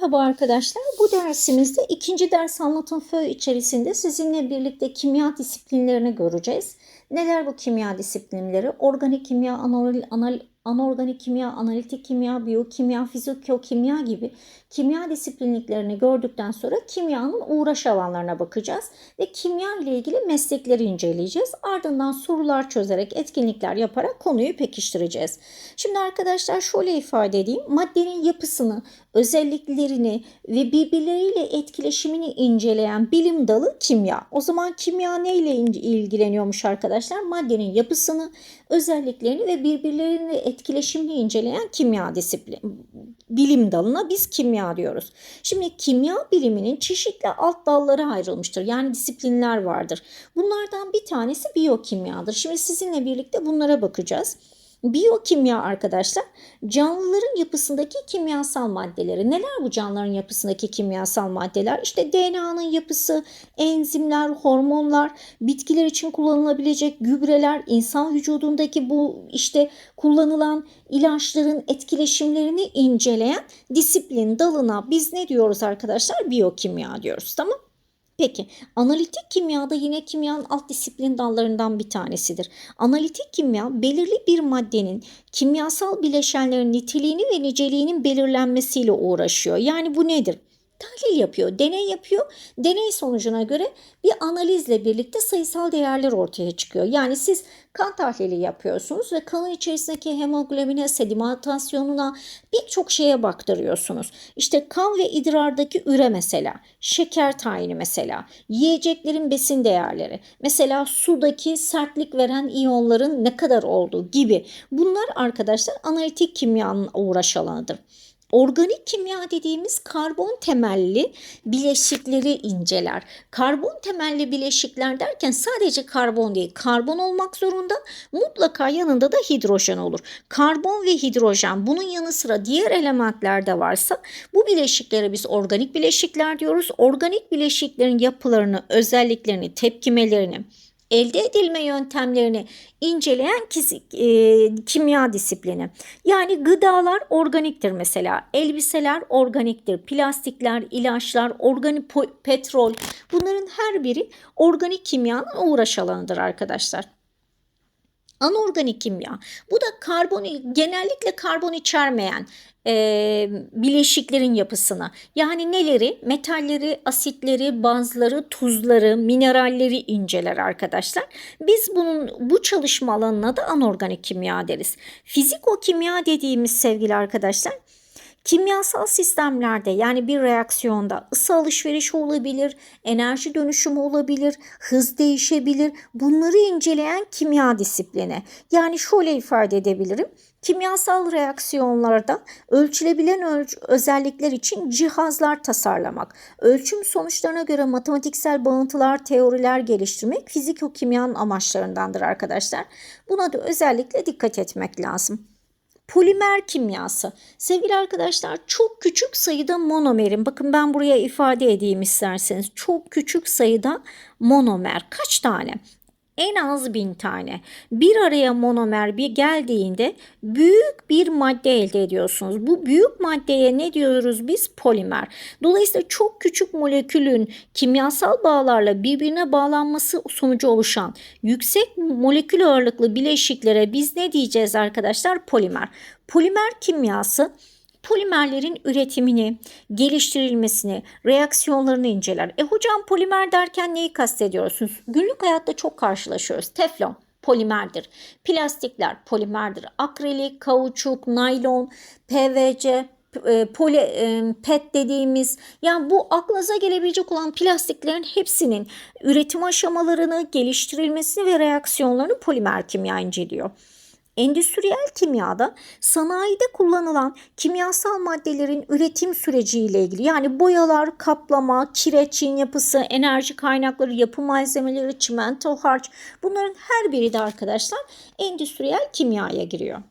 Merhaba arkadaşlar. Bu dersimizde ikinci ders anlatım fö içerisinde sizinle birlikte kimya disiplinlerini göreceğiz. Neler bu kimya disiplinleri? Organik kimya, anal, anorganik kimya, analitik kimya, biyokimya, fizikokimya gibi kimya disiplinliklerini gördükten sonra kimyanın uğraş alanlarına bakacağız ve kimya ile ilgili meslekleri inceleyeceğiz. Ardından sorular çözerek, etkinlikler yaparak konuyu pekiştireceğiz. Şimdi arkadaşlar şöyle ifade edeyim. Maddenin yapısını, özelliklerini ve birbirleriyle etkileşimini inceleyen bilim dalı kimya. O zaman kimya neyle ilgileniyormuş arkadaşlar? Maddenin yapısını, özelliklerini ve birbirleriyle etkileşimini inceleyen kimya disiplini. Bilim dalına biz kimya diyoruz. Şimdi kimya biliminin çeşitli alt dalları ayrılmıştır. Yani disiplinler vardır. Bunlardan bir tanesi biyokimyadır. Şimdi sizinle birlikte bunlara bakacağız. Biyokimya arkadaşlar canlıların yapısındaki kimyasal maddeleri. Neler bu canlıların yapısındaki kimyasal maddeler? İşte DNA'nın yapısı, enzimler, hormonlar, bitkiler için kullanılabilecek gübreler, insan vücudundaki bu işte kullanılan ilaçların etkileşimlerini inceleyen disiplin dalına biz ne diyoruz arkadaşlar? Biyokimya diyoruz. Tamam? Peki analitik kimyada yine kimyanın alt disiplin dallarından bir tanesidir. Analitik kimya belirli bir maddenin kimyasal bileşenlerin niteliğini ve niceliğinin belirlenmesiyle uğraşıyor. Yani bu nedir? Tahlil yapıyor, deney yapıyor. Deney sonucuna göre bir analizle birlikte sayısal değerler ortaya çıkıyor. Yani siz kan tahlili yapıyorsunuz ve kanın içerisindeki hemoglobine, sedimentasyonuna birçok şeye baktırıyorsunuz. İşte kan ve idrardaki üre mesela, şeker tayini mesela, yiyeceklerin besin değerleri, mesela sudaki sertlik veren iyonların ne kadar olduğu gibi. Bunlar arkadaşlar analitik kimyanın uğraş alanıdır. Organik kimya dediğimiz karbon temelli bileşikleri inceler. Karbon temelli bileşikler derken sadece karbon değil, karbon olmak zorunda mutlaka yanında da hidrojen olur. Karbon ve hidrojen bunun yanı sıra diğer elementler de varsa bu bileşiklere biz organik bileşikler diyoruz. Organik bileşiklerin yapılarını, özelliklerini, tepkimelerini, elde edilme yöntemlerini inceleyen e, kimya disiplini. Yani gıdalar organiktir mesela, elbiseler organiktir, plastikler, ilaçlar, organik petrol bunların her biri organik kimyanın uğraş alanıdır arkadaşlar. Anorganik kimya. Bu da karbon genellikle karbon içermeyen e, bileşiklerin yapısını yani neleri metalleri, asitleri, bazları, tuzları, mineralleri inceler arkadaşlar. Biz bunun bu çalışma alanına da anorganik kimya deriz. Fiziko-kimya dediğimiz sevgili arkadaşlar Kimyasal sistemlerde yani bir reaksiyonda ısı alışverişi olabilir, enerji dönüşümü olabilir, hız değişebilir. Bunları inceleyen kimya disiplini. Yani şöyle ifade edebilirim. Kimyasal reaksiyonlarda ölçülebilen ölç özellikler için cihazlar tasarlamak, ölçüm sonuçlarına göre matematiksel bağıntılar, teoriler geliştirmek fiziko-kimyanın amaçlarındandır arkadaşlar. Buna da özellikle dikkat etmek lazım. Polimer kimyası. Sevgili arkadaşlar çok küçük sayıda monomerin bakın ben buraya ifade edeyim isterseniz. Çok küçük sayıda monomer kaç tane? En az bin tane. Bir araya monomer bir geldiğinde büyük bir madde elde ediyorsunuz. Bu büyük maddeye ne diyoruz biz? Polimer. Dolayısıyla çok küçük molekülün kimyasal bağlarla birbirine bağlanması sonucu oluşan yüksek molekül ağırlıklı bileşiklere biz ne diyeceğiz arkadaşlar? Polimer. Polimer kimyası polimerlerin üretimini, geliştirilmesini, reaksiyonlarını inceler. E hocam polimer derken neyi kastediyorsunuz? Günlük hayatta çok karşılaşıyoruz. Teflon polimerdir. Plastikler polimerdir. Akrilik, kauçuk, naylon, PVC, e, poli, e, PET dediğimiz yani bu aklınıza gelebilecek olan plastiklerin hepsinin üretim aşamalarını, geliştirilmesini ve reaksiyonlarını polimer kimya inceliyor. Endüstriyel kimyada sanayide kullanılan kimyasal maddelerin üretim süreciyle ilgili yani boyalar, kaplama, kireçin yapısı, enerji kaynakları, yapı malzemeleri, çimento, harç bunların her biri de arkadaşlar endüstriyel kimyaya giriyor.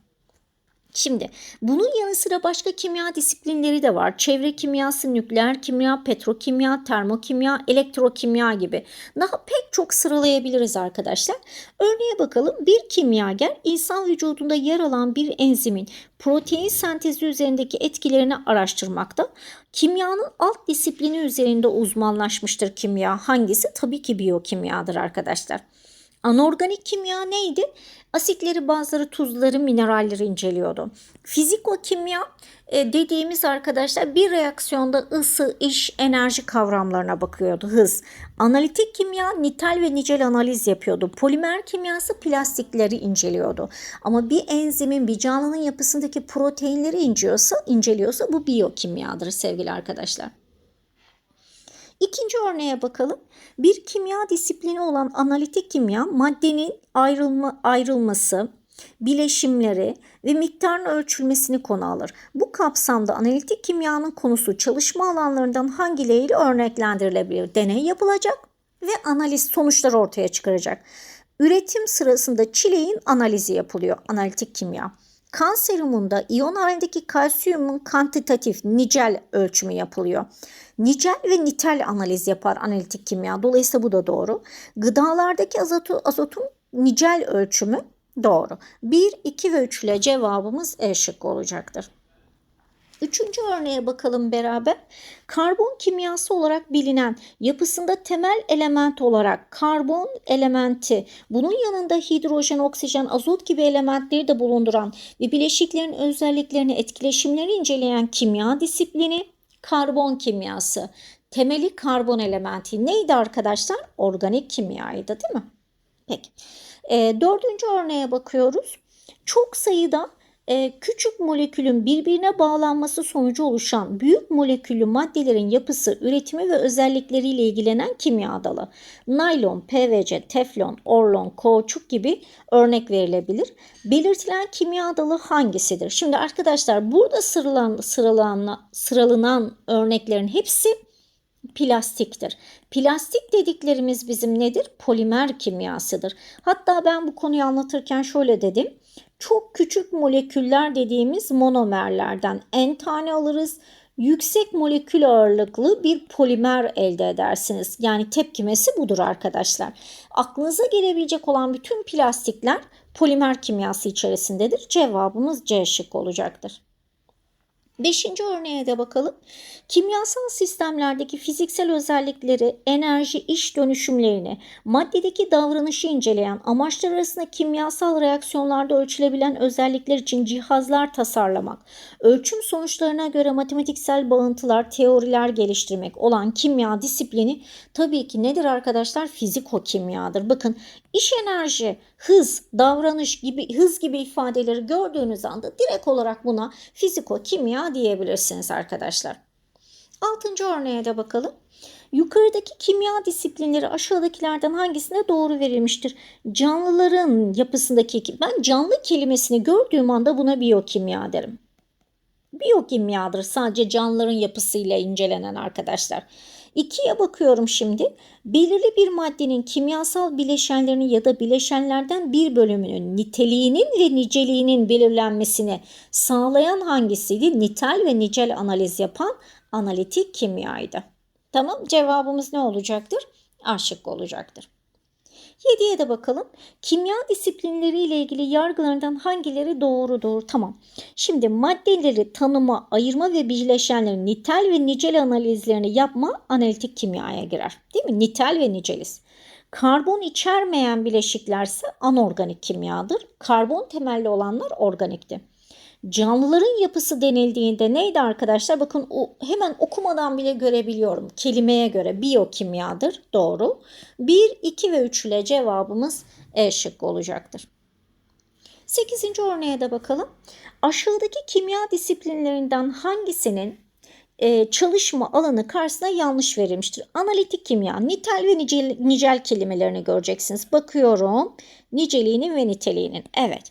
Şimdi bunun yanı sıra başka kimya disiplinleri de var. Çevre kimyası, nükleer kimya, petrokimya, termokimya, elektrokimya gibi. Daha pek çok sıralayabiliriz arkadaşlar. Örneğe bakalım. Bir kimyager insan vücudunda yer alan bir enzimin protein sentezi üzerindeki etkilerini araştırmakta. Kimyanın alt disiplini üzerinde uzmanlaşmıştır kimya. Hangisi? Tabii ki biyokimyadır arkadaşlar. Anorganik kimya neydi? Asitleri, bazıları, tuzları, mineralleri inceliyordu. Fizikokimya e, dediğimiz arkadaşlar bir reaksiyonda ısı, iş, enerji kavramlarına bakıyordu. Hız. Analitik kimya nitel ve nicel analiz yapıyordu. Polimer kimyası plastikleri inceliyordu. Ama bir enzimin bir canlının yapısındaki proteinleri inceliyorsa, inceliyorsa bu biyokimyadır sevgili arkadaşlar. İkinci örneğe bakalım. Bir kimya disiplini olan analitik kimya maddenin ayrılma, ayrılması, bileşimleri ve miktarın ölçülmesini konu alır. Bu kapsamda analitik kimyanın konusu çalışma alanlarından hangileriyle örneklendirilebilir? Deney yapılacak ve analiz sonuçları ortaya çıkaracak. Üretim sırasında çileğin analizi yapılıyor analitik kimya. Kan serumunda iyon halindeki kalsiyumun kantitatif nicel ölçümü yapılıyor. Nicel ve nitel analiz yapar analitik kimya. Dolayısıyla bu da doğru. Gıdalardaki azotu, azotun nicel ölçümü doğru. 1, 2 ve 3 ile cevabımız E şıkkı olacaktır. Üçüncü örneğe bakalım beraber. Karbon kimyası olarak bilinen yapısında temel element olarak karbon elementi, bunun yanında hidrojen, oksijen, azot gibi elementleri de bulunduran ve bileşiklerin özelliklerini, etkileşimlerini inceleyen kimya disiplini karbon kimyası. Temeli karbon elementi neydi arkadaşlar? Organik kimyaydı değil mi? Peki. E, dördüncü örneğe bakıyoruz. Çok sayıda küçük molekülün birbirine bağlanması sonucu oluşan büyük moleküllü maddelerin yapısı, üretimi ve özellikleriyle ilgilenen kimya dalı. Naylon, PVC, teflon, orlon, kauçuk gibi örnek verilebilir. Belirtilen kimya dalı hangisidir? Şimdi arkadaşlar burada sıralanan, sıralanan, sıralanan örneklerin hepsi plastiktir. Plastik dediklerimiz bizim nedir? Polimer kimyasıdır. Hatta ben bu konuyu anlatırken şöyle dedim. Çok küçük moleküller dediğimiz monomerlerden en tane alırız. Yüksek molekül ağırlıklı bir polimer elde edersiniz. Yani tepkimesi budur arkadaşlar. Aklınıza gelebilecek olan bütün plastikler polimer kimyası içerisindedir. Cevabımız C şık olacaktır. Beşinci örneğe de bakalım. Kimyasal sistemlerdeki fiziksel özellikleri, enerji iş dönüşümlerini, maddedeki davranışı inceleyen, amaçlar arasında kimyasal reaksiyonlarda ölçülebilen özellikler için cihazlar tasarlamak, ölçüm sonuçlarına göre matematiksel bağıntılar, teoriler geliştirmek olan kimya disiplini tabii ki nedir arkadaşlar? Fizikokimyadır. Bakın iş enerji, hız, davranış gibi hız gibi ifadeleri gördüğünüz anda direkt olarak buna fiziko-kimya diyebilirsiniz arkadaşlar. Altıncı örneğe de bakalım. Yukarıdaki kimya disiplinleri aşağıdakilerden hangisine doğru verilmiştir? Canlıların yapısındaki ben canlı kelimesini gördüğüm anda buna biyokimya derim. Biyokimyadır sadece canlıların yapısıyla incelenen arkadaşlar. İkiye bakıyorum şimdi. Belirli bir maddenin kimyasal bileşenlerini ya da bileşenlerden bir bölümünün niteliğinin ve niceliğinin belirlenmesini sağlayan hangisiydi? Nitel ve nicel analiz yapan analitik kimyaydı. Tamam cevabımız ne olacaktır? A olacaktır. 7'ye de bakalım. Kimya disiplinleri ile ilgili yargılarından hangileri doğrudur? Tamam. Şimdi maddeleri tanıma, ayırma ve bileşenlerin nitel ve nicel analizlerini yapma analitik kimyaya girer. Değil mi? Nitel ve niceliz. Karbon içermeyen bileşiklerse anorganik kimyadır. Karbon temelli olanlar organikti. Canlıların yapısı denildiğinde neydi arkadaşlar? Bakın o, hemen okumadan bile görebiliyorum. Kelimeye göre biyokimyadır. Doğru. 1, 2 ve 3 ile cevabımız E şıkkı olacaktır. 8. örneğe de bakalım. Aşağıdaki kimya disiplinlerinden hangisinin e, çalışma alanı karşısına yanlış verilmiştir. Analitik kimya, nitel ve nicel, nicel kelimelerini göreceksiniz. Bakıyorum niceliğinin ve niteliğinin. Evet.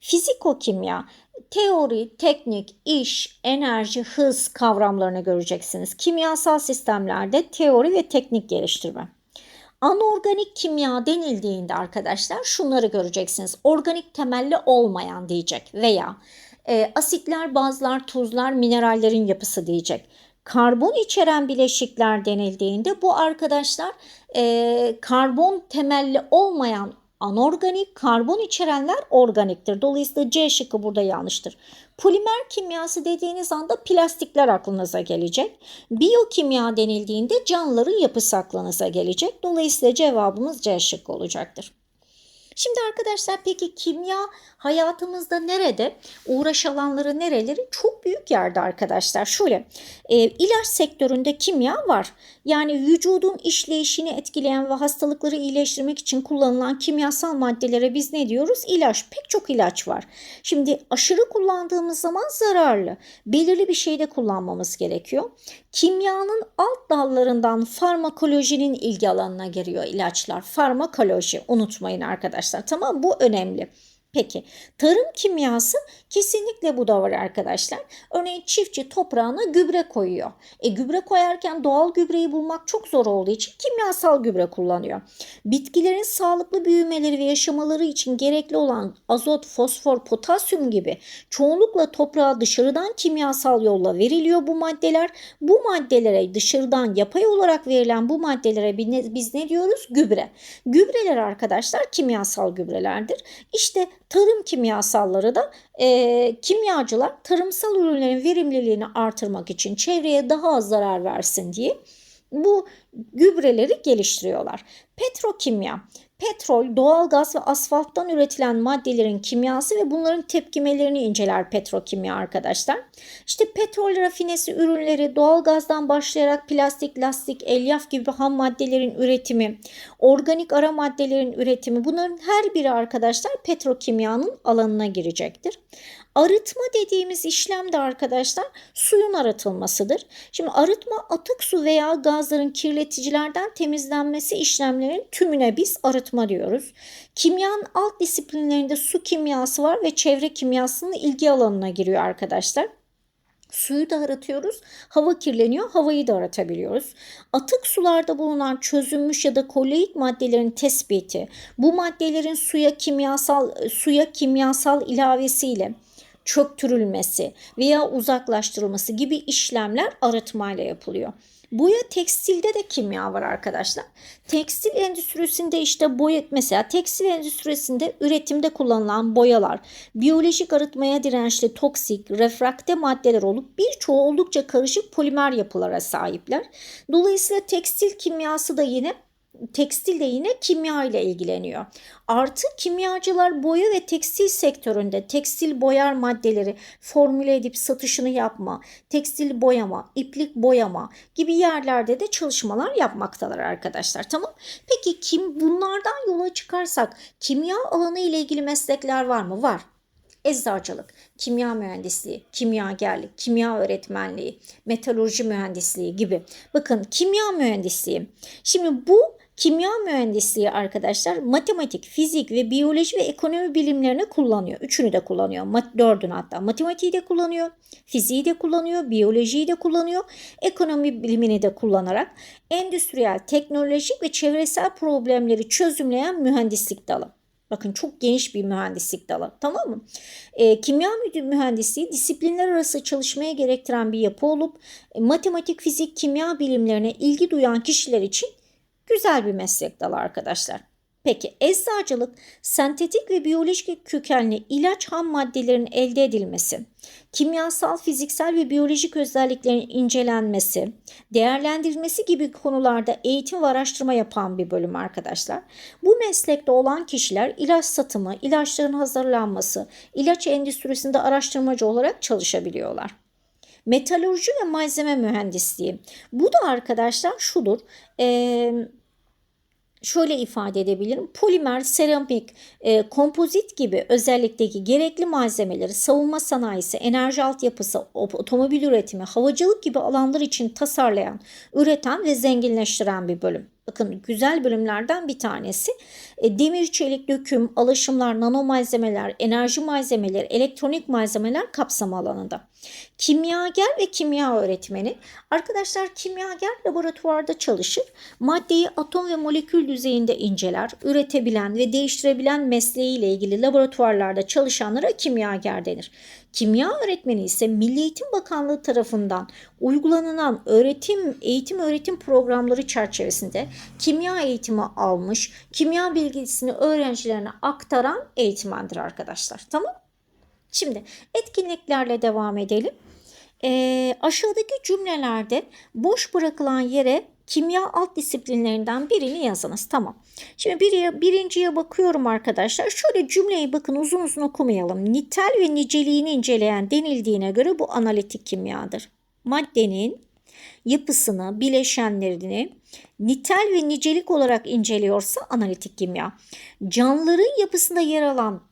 Fizikokimya, teori, teknik, iş, enerji, hız kavramlarını göreceksiniz. Kimyasal sistemlerde teori ve teknik geliştirme. Anorganik kimya denildiğinde arkadaşlar şunları göreceksiniz. Organik temelli olmayan diyecek veya E, asitler, bazlar, tuzlar, minerallerin yapısı diyecek. Karbon içeren bileşikler denildiğinde bu arkadaşlar e, karbon temelli olmayan anorganik, karbon içerenler organiktir. Dolayısıyla C şıkkı burada yanlıştır. Polimer kimyası dediğiniz anda plastikler aklınıza gelecek. Biyokimya denildiğinde canlıların yapısı aklınıza gelecek. Dolayısıyla cevabımız C şıkkı olacaktır. Şimdi arkadaşlar peki kimya hayatımızda nerede? Uğraş alanları nereleri? Çok büyük yerde arkadaşlar. Şöyle e, ilaç sektöründe kimya var. Yani vücudun işleyişini etkileyen ve hastalıkları iyileştirmek için kullanılan kimyasal maddelere biz ne diyoruz? İlaç. Pek çok ilaç var. Şimdi aşırı kullandığımız zaman zararlı. Belirli bir şeyde kullanmamız gerekiyor. Kimyanın alt dallarından farmakolojinin ilgi alanına giriyor ilaçlar. Farmakoloji unutmayın arkadaşlar. Tamam bu önemli. Peki tarım kimyası kesinlikle bu da var arkadaşlar. Örneğin çiftçi toprağına gübre koyuyor. E gübre koyarken doğal gübreyi bulmak çok zor olduğu için kimyasal gübre kullanıyor. Bitkilerin sağlıklı büyümeleri ve yaşamaları için gerekli olan azot, fosfor, potasyum gibi çoğunlukla toprağa dışarıdan kimyasal yolla veriliyor bu maddeler. Bu maddelere dışarıdan yapay olarak verilen bu maddelere biz ne diyoruz? Gübre. Gübreler arkadaşlar kimyasal gübrelerdir. İşte tarım kimyasalları da e, kimyacılar tarımsal ürünlerin verimliliğini artırmak için çevreye daha az zarar versin diye bu gübreleri geliştiriyorlar. Petrokimya Petrol, doğalgaz ve asfalttan üretilen maddelerin kimyası ve bunların tepkimelerini inceler petrokimya arkadaşlar. İşte petrol rafinesi ürünleri, doğalgazdan başlayarak plastik, lastik, elyaf gibi ham maddelerin üretimi, organik ara maddelerin üretimi bunların her biri arkadaşlar petrokimyanın alanına girecektir. Arıtma dediğimiz işlem de arkadaşlar suyun arıtılmasıdır. Şimdi arıtma atık su veya gazların kirleticilerden temizlenmesi işlemlerinin tümüne biz arıtma diyoruz. Kimyanın alt disiplinlerinde su kimyası var ve çevre kimyasının ilgi alanına giriyor arkadaşlar. Suyu da aratıyoruz. Hava kirleniyor. Havayı da aratabiliyoruz. Atık sularda bulunan çözünmüş ya da koloid maddelerin tespiti, bu maddelerin suya kimyasal suya kimyasal ilavesiyle çöktürülmesi veya uzaklaştırılması gibi işlemler arıtmayla yapılıyor. Boya tekstilde de kimya var arkadaşlar. Tekstil endüstrisinde işte boya mesela tekstil endüstrisinde üretimde kullanılan boyalar biyolojik arıtmaya dirençli toksik, refrakte maddeler olup birçoğu oldukça karışık polimer yapılara sahipler. Dolayısıyla tekstil kimyası da yine tekstil de yine kimya ile ilgileniyor. Artı kimyacılar boya ve tekstil sektöründe tekstil boyar maddeleri formüle edip satışını yapma, tekstil boyama, iplik boyama gibi yerlerde de çalışmalar yapmaktalar arkadaşlar. Tamam. Peki kim bunlardan yola çıkarsak kimya alanı ile ilgili meslekler var mı? Var eczacılık, kimya mühendisliği, kimyagerlik, kimya öğretmenliği, metalurji mühendisliği gibi. Bakın kimya mühendisliği. Şimdi bu Kimya mühendisliği arkadaşlar matematik, fizik ve biyoloji ve ekonomi bilimlerini kullanıyor. Üçünü de kullanıyor. Dördünü hatta. Matematiği de kullanıyor, fiziği de kullanıyor, biyolojiyi de kullanıyor. Ekonomi bilimini de kullanarak endüstriyel, teknolojik ve çevresel problemleri çözümleyen mühendislik dalı. Bakın çok geniş bir mühendislik dalı tamam mı? E, kimya mühendisliği disiplinler arası çalışmaya gerektiren bir yapı olup e, matematik, fizik, kimya bilimlerine ilgi duyan kişiler için Güzel bir meslek dalı arkadaşlar. Peki eczacılık sentetik ve biyolojik kökenli ilaç ham maddelerin elde edilmesi, kimyasal, fiziksel ve biyolojik özelliklerin incelenmesi, değerlendirilmesi gibi konularda eğitim ve araştırma yapan bir bölüm arkadaşlar. Bu meslekte olan kişiler ilaç satımı, ilaçların hazırlanması, ilaç endüstrisinde araştırmacı olarak çalışabiliyorlar. Metalurji ve malzeme mühendisliği. Bu da arkadaşlar şudur. Ee, şöyle ifade edebilirim. Polimer, seramik, e, kompozit gibi özellikteki gerekli malzemeleri savunma sanayisi, enerji altyapısı, otomobil üretimi, havacılık gibi alanlar için tasarlayan, üreten ve zenginleştiren bir bölüm. Bakın güzel bölümlerden bir tanesi. E, demir, çelik, döküm, alaşımlar, nano malzemeler, enerji malzemeleri, elektronik malzemeler kapsam alanında. Kimyager ve kimya öğretmeni. Arkadaşlar kimyager laboratuvarda çalışır. Maddeyi atom ve molekül düzeyinde inceler. Üretebilen ve değiştirebilen mesleğiyle ilgili laboratuvarlarda çalışanlara kimyager denir. Kimya öğretmeni ise Milli Eğitim Bakanlığı tarafından uygulanan öğretim, eğitim öğretim programları çerçevesinde kimya eğitimi almış, kimya bilgisini öğrencilerine aktaran eğitmendir arkadaşlar. Tamam? Şimdi etkinliklerle devam edelim. E, aşağıdaki cümlelerde boş bırakılan yere kimya alt disiplinlerinden birini yazınız. Tamam. Şimdi bir, birinciye bakıyorum arkadaşlar. Şöyle cümleyi bakın uzun uzun okumayalım. Nitel ve niceliğini inceleyen denildiğine göre bu analitik kimyadır. Maddenin yapısını, bileşenlerini nitel ve nicelik olarak inceliyorsa analitik kimya. Canlıların yapısında yer alan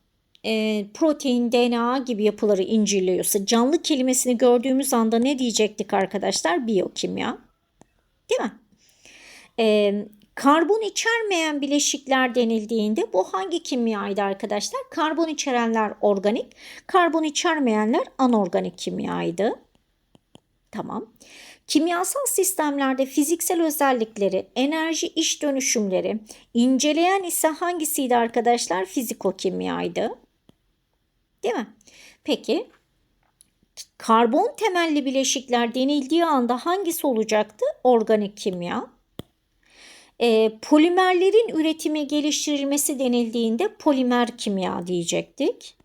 e, protein, DNA gibi yapıları inceliyorsa canlı kelimesini gördüğümüz anda ne diyecektik arkadaşlar? Biyokimya. Değil mi? E, karbon içermeyen bileşikler denildiğinde bu hangi kimyaydı arkadaşlar? Karbon içerenler organik, karbon içermeyenler anorganik kimyaydı. Tamam. Kimyasal sistemlerde fiziksel özellikleri, enerji iş dönüşümleri inceleyen ise hangisiydi arkadaşlar? Fizikokimyaydı. Değil mi? Peki karbon temelli bileşikler denildiği anda hangisi olacaktı? Organik kimya. E, polimerlerin üretimi geliştirilmesi denildiğinde polimer kimya diyecektik.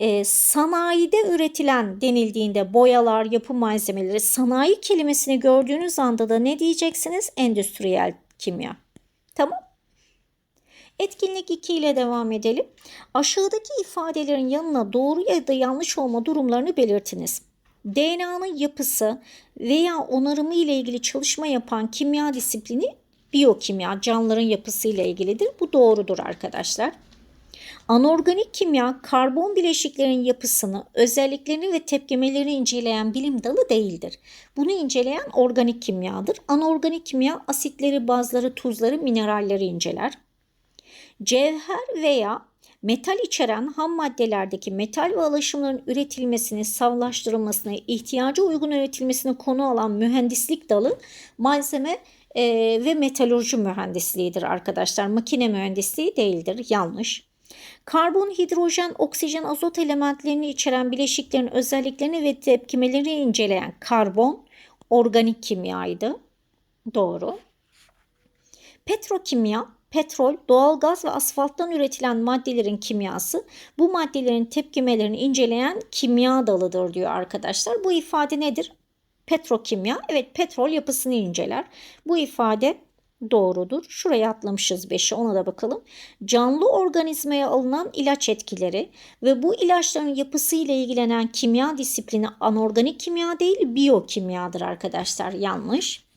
E, sanayide üretilen denildiğinde boyalar, yapı malzemeleri, sanayi kelimesini gördüğünüz anda da ne diyeceksiniz? Endüstriyel kimya. Tamam. Etkinlik 2 ile devam edelim. Aşağıdaki ifadelerin yanına doğru ya da yanlış olma durumlarını belirtiniz. DNA'nın yapısı veya onarımı ile ilgili çalışma yapan kimya disiplini biyokimya, canlıların yapısı ile ilgilidir. Bu doğrudur arkadaşlar. Anorganik kimya, karbon bileşiklerin yapısını, özelliklerini ve tepkimelerini inceleyen bilim dalı değildir. Bunu inceleyen organik kimyadır. Anorganik kimya asitleri, bazları, tuzları, mineralleri inceler. Cevher veya metal içeren ham maddelerdeki metal ve alaşımların üretilmesini, savlaştırılmasına, ihtiyaca uygun üretilmesini konu alan mühendislik dalı malzeme e, ve metalurji mühendisliğidir arkadaşlar. Makine mühendisliği değildir. Yanlış. Karbon, hidrojen, oksijen, azot elementlerini içeren bileşiklerin özelliklerini ve tepkimelerini inceleyen karbon organik kimyaydı. Doğru. Petrokimya petrol, doğalgaz ve asfalttan üretilen maddelerin kimyası bu maddelerin tepkimelerini inceleyen kimya dalıdır diyor arkadaşlar. Bu ifade nedir? Petrokimya. Evet petrol yapısını inceler. Bu ifade doğrudur. Şuraya atlamışız 5'i ona da bakalım. Canlı organizmaya alınan ilaç etkileri ve bu ilaçların yapısı ile ilgilenen kimya disiplini anorganik kimya değil biyokimyadır arkadaşlar. Yanlış.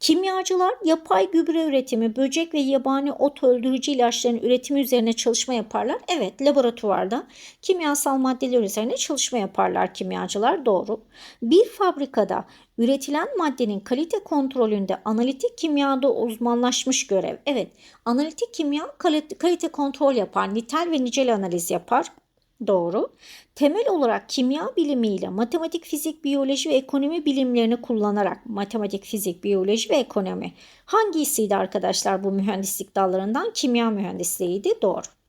Kimyacılar yapay gübre üretimi, böcek ve yabani ot öldürücü ilaçların üretimi üzerine çalışma yaparlar. Evet, laboratuvarda kimyasal maddeler üzerine çalışma yaparlar kimyacılar. Doğru. Bir fabrikada üretilen maddenin kalite kontrolünde analitik kimyada uzmanlaşmış görev. Evet, analitik kimya kalite kontrol yapar, nitel ve nicel analiz yapar. Doğru. Temel olarak kimya bilimiyle matematik, fizik, biyoloji ve ekonomi bilimlerini kullanarak matematik, fizik, biyoloji ve ekonomi hangisiydi arkadaşlar bu mühendislik dallarından? Kimya mühendisliğiydi. Doğru.